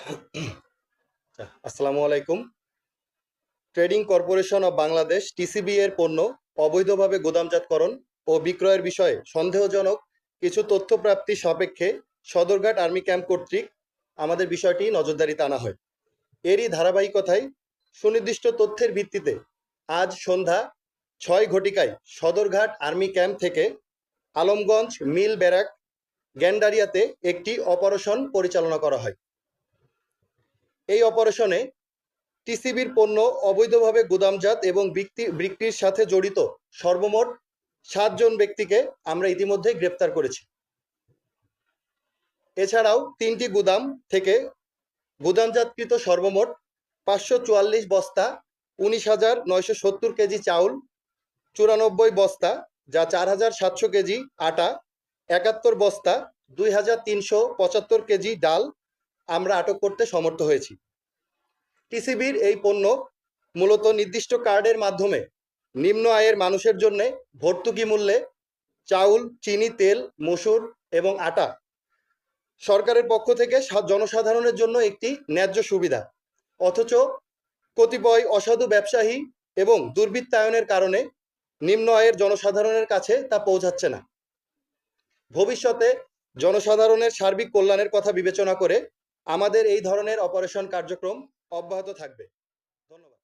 আসসালামু আলাইকুম। Trading corporation of Bangladesh, TCB এর পণ্য অবৈধভাবে গুদামজাতকরণ ও বিক্রয়ের বিষয়ে সন্দেহজনক কিছু তথ্য প্রাপ্তি সাপেক্ষে সদরঘাট আর্মি ক্যাম্প কর্তৃক আমাদের বিষয়টি নজরদারিতে আনা হয়। এরই ধারাবাহিকতায় সুনির্দিষ্ট তথ্যের ভিত্তিতে আজ সন্ধ্যা ছয় ঘটিকায় সদরঘাট আর্মি ক্যাম্প থেকে আলমগঞ্জ, মিল ব্যারাক, গ্যান্ডারিয়াতে একটি অপারেশন পরিচালনা করা হয়। এই অপারেশনে টিসিবির পণ্য অবৈধভাবে গুদামজাত এবং বিক্রি, বিক্রির সাথে জড়িত সর্বমোট সাতজন ব্যক্তিকে আমরা ইতিমধ্যে গ্রেপ্তার করেছি। এছাড়াও তিনটি গুদাম থেকে গুদামজাতকৃত সর্বমোট পাঁচশো চুয়াল্লিশ বস্তা, উনিশ হাজার নয়শো সত্তর কেজি চাউল, চুরানব্বই বস্তা, যা চার হাজার সাতশো কেজি আটা, একাত্তর বস্তা, দুই হাজার তিনশো পঁচাত্তর কেজি ডাল আমরা আটক করতে সমর্থ হয়েছি। টিসিবির এই পণ্য মূলত নির্দিষ্ট কার্ডের মাধ্যমে নিম্ন আয়ের মানুষের জন্য ভর্তুকি মূল্যে চাউল, চিনি, তেল, মসুর এবং আটা সরকারের পক্ষ থেকে জনসাধারণের জন্য একটি ন্যায্য সুবিধা। অথচ কতিপয় অসাধু ব্যবসায়ী এবং দুর্বৃত্তায়নের কারণে নিম্ন আয়ের জনসাধারণের কাছে তা পৌঁছাচ্ছে না। ভবিষ্যতে জনসাধারণের সার্বিক কল্যাণের কথা বিবেচনা করে আমাদের এই ধরনের অপারেশন কার্যক্রম অব্যাহত থাকবে।